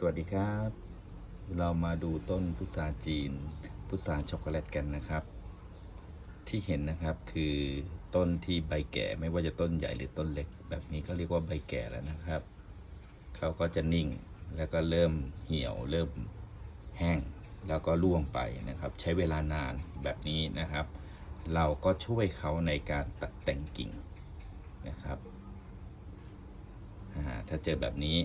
สวัสดีครับ เรามาดูต้นพุทราจีน พุทราช็อกโกแลตกันนะครับ ที่เห็นนะครับคือต้นที่ใบแก่ไม่ว่าจะต้นใหญ่หรือต้นเล็ก แบบนี้ก็เรียกว่าใบแก่แล้วนะครับ เขาก็จะนิ่งแล้วก็เริ่มเหี่ยวเริ่มแห้งแล้วก็ร่วงไปนะครับ ใช้เวลานานแบบนี้นะครับ เราก็ช่วยเขาในการตัดแต่งกิ่งนะครับถ้าเจอแบบนี้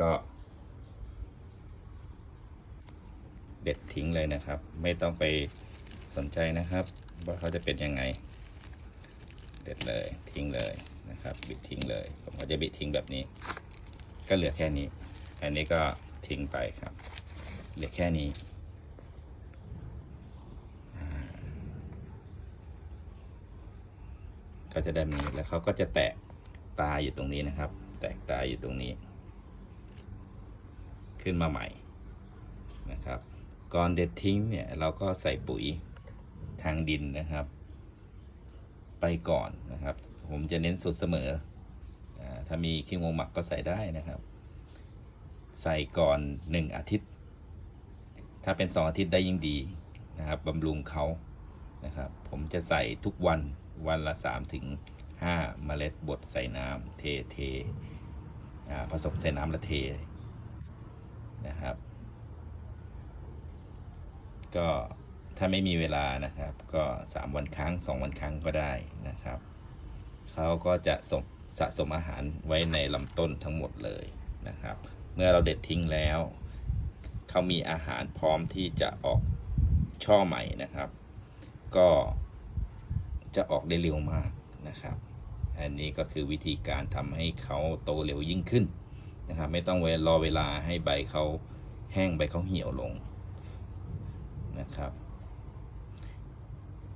ก็ เด็ดทิ้งเลยนะครับ ไม่ต้องไปสนใจนะครับ ว่าเขาจะเป็นยังไง เด็ดเลยทิ้งเลยนะครับ บิดทิ้งเลย ผมก็จะบิดทิ้งแบบนี้ ก็เหลือแค่นี้ อันนี้ก็ทิ้งไปครับ เหลือแค่นี้ก็จะได้แบบนี้แล้วเขาก็จะแตกตาอยู่ตรงนี้นะครับ แตกตาอยู่ตรงนี้ ขึ้นมาใหม่นะครับ ก่อนเด็ดทิ้งเนี่ยเราก็ใส่ปุ๋ยทางดินนะครับ ไปก่อนนะครับ ผมจะเน้นสูตรเสมอถ้ามีขี้งวงหมักก็ใส่ได้นะครับ ใส่ก่อนหนึ่งอาทิตย์ ถ้าเป็นสองอาทิตย์ได้ยิ่งดีนะครับบำรุงเขานะครับ ผมจะใส่ทุกวันวันละสามถึงห้าเมล็ดบดใส่น้ำเทเทผสมใส่น้ำและเท นะครับ ก็ถ้าไม่มีเวลานะครับ ก็สามวันครั้งสองวันครั้งก็ได้นะครับเขาก็จะสมสะสมอาหารไว้ในลำต้นทั้งหมดเลยนะครับ เมื่อเราเด็ดทิ้งแล้วเขามีอาหารพร้อมที่จะออกช่อใหม่นะครับ ก็จะออกได้เร็วมากนะครับ อันนี้ก็คือวิธีการทำให้เขาโตเร็วยิ่งขึ้น นะครับไม่ต้องเวรอเวลาให้ใบเขาแห้งใบเขาเหี่ยวลงนะครับ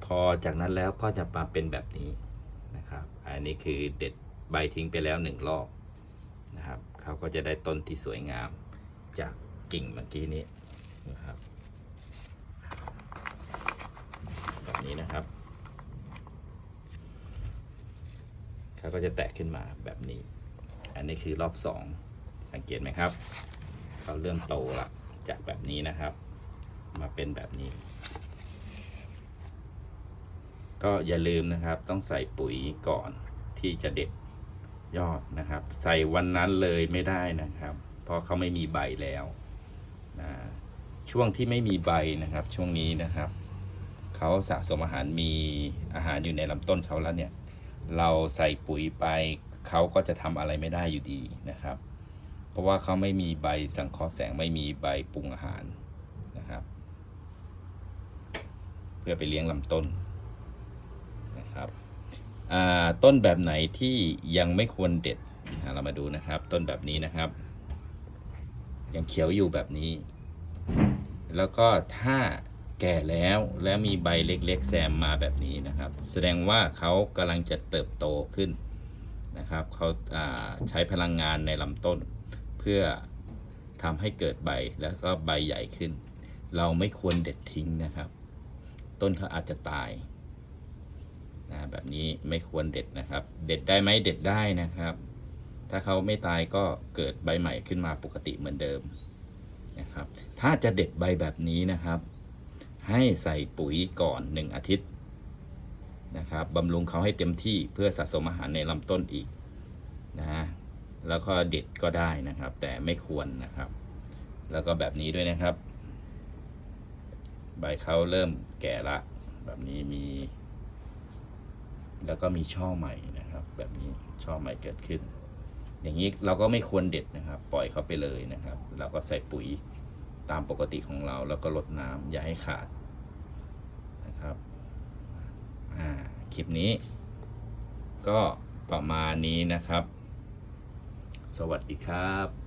พอจากนั้นแล้วก็จะมาเป็นแบบนี้นะครับ อันนี้คือเด็ดใบทิ้งไปแล้วหนึ่งรอบนะครับเขาก็จะได้ต้นที่สวยงามจากกิ่งเมื่อกี้นี้นะครับแบบนี้นะครับเขาก็จะแตกขึ้นมาแบบนี้ อันนี้คือรอบสอง สังเกตไหมครับเขาเริ่มโตละจากแบบนี้นะครับ มาเป็นแบบนี้ ก็อย่าลืมนะครับ ต้องใส่ปุ๋ยก่อนที่จะเด็ดยอดนะครับ ใส่วันนั้นเลยไม่ได้นะครับ เพราะเขาไม่มีใบแล้วนะช่วงที่ไม่มีใบนะครับ ช่วงนี้นะครับ เขาสะสมอาหารมีอาหารอยู่ในลำต้นเขาแล้วเนี่ย เราใส่ปุ๋ยไปเขาก็จะทำอะไรไม่ได้อยู่ดีนะครับ เพราะว่าเขาไม่มีใบสังเคราะห์แสงไม่มีใบปรุงอาหารนะครับ เพื่อไปเลี้ยงลำต้นนะครับต้นแบบไหนที่ยังไม่ควรเด็ดเรามาดูนะครับ ต้นแบบนี้นะครับ ยังเขียวอยู่แบบนี้ แล้วก็ถ้าแก่แล้วแล้วมีใบเล็กๆแซมมาแบบนี้นะครับ แสดงว่าเขากำลังจะเติบโตขึ้นนะครับเขาใช้พลังงานในลำต้น เพื่อทำให้เกิดใบแล้วก็ใบใหญ่ขึ้น เราไม่ควรเด็ดทิ้งนะครับ ต้นเขาอาจจะตายนะแบบนี้ไม่ควรเด็ดนะครับ เด็ดได้ไหมเด็ดได้นะครับ ถ้าเขาไม่ตายก็เกิดใบใหม่ขึ้นมาปกติเหมือนเดิมนะครับ ถ้าจะเด็ดใบแบบนี้นะครับ ให้ใส่ปุ๋ยก่อนหนึ่งอาทิตย์นะครับบำรุงเขาให้เต็มที่เพื่อสะสมอาหารในลำต้นอีก แล้วก็เด็ดก็ได้นะครับ แต่ไม่ควรนะครับ แล้วก็แบบนี้ด้วยนะครับ ใบเขาเริ่มแก่ละ แบบนี้มี แล้วก็มีช่อใหม่นะครับ แบบนี้ช่อใหม่เกิดขึ้น อย่างนี้เราก็ไม่ควรเด็ดนะครับ ปล่อยเขาไปเลยนะครับ เราก็ใส่ปุ๋ยตามปกติของเรา แล้วก็ลดน้ำอย่าให้ขาดนะครับคลิปนี้ ก็ประมาณนี้นะครับ สวัสดีครับ